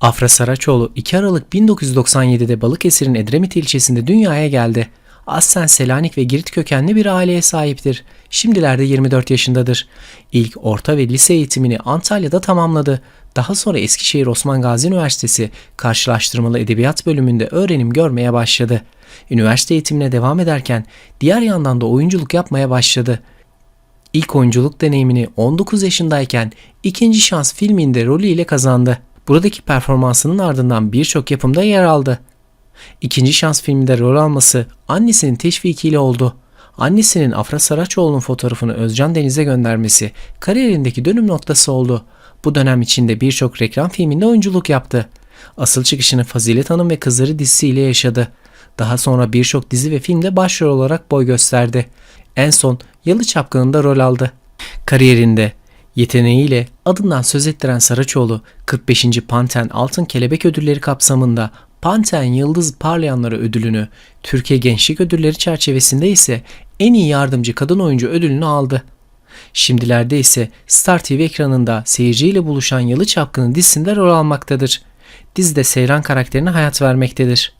Afra Saraçoğlu 2 Aralık 1997'de Balıkesir'in Edremit ilçesinde dünyaya geldi. Aslen Selanik ve Girit kökenli bir aileye sahiptir. Şimdilerde 24 yaşındadır. İlk orta ve lise eğitimini Antalya'da tamamladı. Daha sonra Eskişehir Osman Gazi Üniversitesi Karşılaştırmalı Edebiyat bölümünde öğrenim görmeye başladı. Üniversite eğitimine devam ederken diğer yandan da oyunculuk yapmaya başladı. İlk oyunculuk deneyimini 19 yaşındayken İkinci Şans filminde rolüyle kazandı. Buradaki performansının ardından birçok yapımda yer aldı. İkinci Şans filminde rol alması annesinin teşvikiyle oldu. Annesinin Afra Saraçoğlu'nun fotoğrafını Özcan Deniz'e göndermesi kariyerindeki dönüm noktası oldu. Bu dönem içinde birçok reklam filminde oyunculuk yaptı. Asıl çıkışını Fazilet Hanım ve Kızları dizisiyle yaşadı. Daha sonra birçok dizi ve filmde başrol olarak boy gösterdi. En son Yalı Çapkını'nda rol aldı. Kariyerinde yeteneğiyle adından söz ettiren Saraçoğlu 45. Panten Altın Kelebek Ödülleri kapsamında Panten Yıldız Parlayanları ödülünü, Türkiye Gençlik Ödülleri çerçevesinde ise en iyi yardımcı kadın oyuncu ödülünü aldı. Şimdilerde ise Star TV ekranında seyirciyle buluşan Yalı Çapkını dizisinde rol almaktadır. Dizide Seyran karakterine hayat vermektedir.